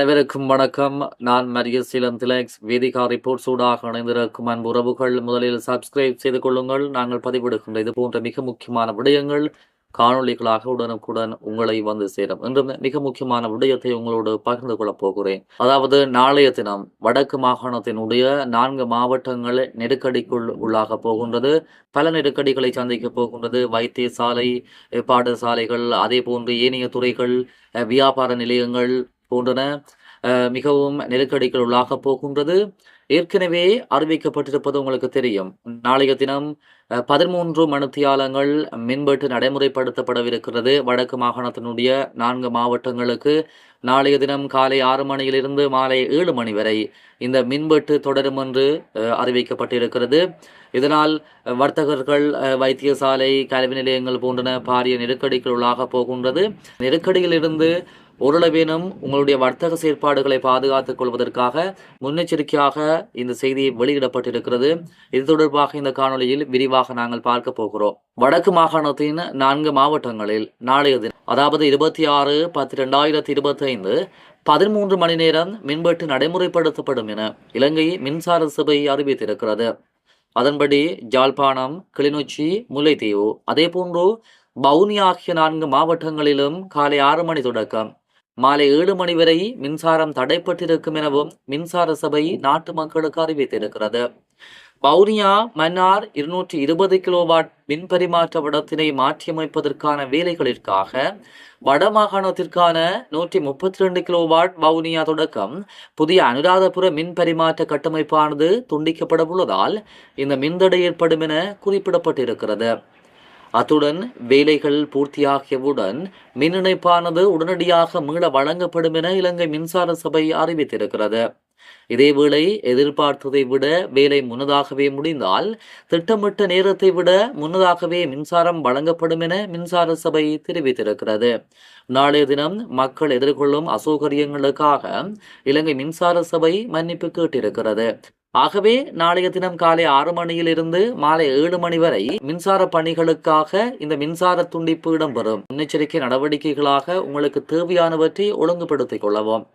அனைவருக்கும் வணக்கம். நான் மரியசீலம் திலக்ஸ் வேதிகா ரிப்போர்ட் சூடாக இணைந்திருக்கும் அன்பு உறவுகள் முதலில் சப்ஸ்கிரைப் செய்து கொள்ளுங்கள். நாங்கள் பதிவிடுகின்ற இது போன்ற மிக முக்கியமான விடயங்கள் காணொளிகளாக உடனுக்குடன் உங்களை வந்து சேரும். இன்று மிக முக்கியமான விடயத்தை உங்களோடு பகிர்ந்து கொள்ளப் போகிறேன். அதாவது நாளைய தினம் வடக்கு மாகாணத்தினுடைய நான்கு மாவட்டங்கள் நெருக்கடிக்குள் உள்ளாக போகின்றது. பல நெருக்கடிகளை சந்திக்க போகின்றது. வைத்தியசாலை பாடசாலைகள் அதே போன்று ஏனைய துறைகள் வியாபார நிலையங்கள் போன்றன மிகவும் நெருக்கடிகள் உள்ளாக போகின்றது. ஏற்கனவே அறிவிக்கப்பட்டிருப்பது உங்களுக்கு தெரியும். நாளைய தினம் பதிமூன்று மணித்தியாலங்கள் மின்வெட்டு நடைமுறைப்படுத்தப்படவிருக்கிறது. வடக்கு மாகாணத்தினுடைய நான்கு மாவட்டங்களுக்கு நாளைய தினம் காலை ஆறு மணியிலிருந்து மாலை ஏழு மணி வரை இந்த மின்வெட்டு தொடரும் என்று அறிவிக்கப்பட்டிருக்கிறது. இதனால் வர்த்தகர்கள் வைத்தியசாலை கல்வி நிலையங்கள் போன்றன பாரிய நெருக்கடிகள் உள்ளாக போகின்றது. நெருக்கடியிலிருந்து ஓரளவேனும் உங்களுடைய வர்த்தக செயற்பாடுகளை பாதுகாத்துக் கொள்வதற்காக முன்னெச்சரிக்கையாக இந்த செய்தி வெளியிடப்பட்டிருக்கிறது. இது தொடர்பாக இந்த காணொலியில் விரிவாக நாங்கள் பார்க்க போகிறோம். வடக்கு மாகாணத்தின் நான்கு மாவட்டங்களில் நாளைய தினம் அதாவது இருபத்தி ஆறு பத்து ரெண்டாயிரத்தி இருபத்தி ஐந்து பதிமூன்று மணி நேரம் மின்வெட்டு நடைமுறைப்படுத்தப்படும் என இலங்கை மின்சார சபை அறிவித்திருக்கிறது. அதன்படி ஜாழ்ப்பாணம் கிளிநொச்சி முல்லைத்தீவு அதேபோன்று பவுனி ஆகிய நான்கு மாவட்டங்களிலும் காலை ஆறு மணி தொடக்கம் மாலை ஏழு மணி வரை மின்சாரம் தடைப்பட்டிருக்கும் எனவும் மின்சார சபை நாட்டு மக்களுக்கு அறிவித்திருக்கிறது. பவுனியா மன்னார் இருநூற்றி இருபது கிலோவாட் மின் பரிமாற்ற விடத்தினை மாற்றியமைப்பதற்கான வேலைகளிற்காக வடமாகாணத்திற்கான நூற்றி முப்பத்தி ரெண்டு கிலோவாட் வவுனியா தொடக்கம் புதிய அனுராதபுர மின் பரிமாற்ற கட்டமைப்பானது துண்டிக்கப்பட உள்ளதால் இந்த மின்தடை ஏற்படும் என குறிப்பிடப்பட்டிருக்கிறது. அத்துடன் வேலைகள் பூர்த்தியாகியவுடன் மின் இணைப்பானது உடனடியாக மீள வழங்கப்படும் என இலங்கை மின்சார சபை அறிவித்திருக்கிறது. இதேவேளை எதிர்பார்த்ததை விட வேலை முன்னதாகவே முடிந்தால் திட்டமிட்ட நேரத்தை விட முன்னதாகவே மின்சாரம் வழங்கப்படும் என மின்சார சபை தெரிவித்திருக்கிறது. நாளைய தினம் மக்கள் எதிர்கொள்ளும் அசௌகரியங்களுக்காக இலங்கை மின்சார சபை மன்னிப்பு கேட்டிருக்கிறது. ஆகவே நாளைய தினம் காலை ஆறு மணியிலிருந்து மாலை ஏழு மணி வரை மின்சார பணிகளுக்காக இந்த மின்சார துண்டிப்பு இடம்பெறும். முன்னெச்சரிக்கை நடவடிக்கைகளாக உங்களுக்கு தேவையானவற்றை ஒழுங்குபடுத்திக் கொள்ளவும்.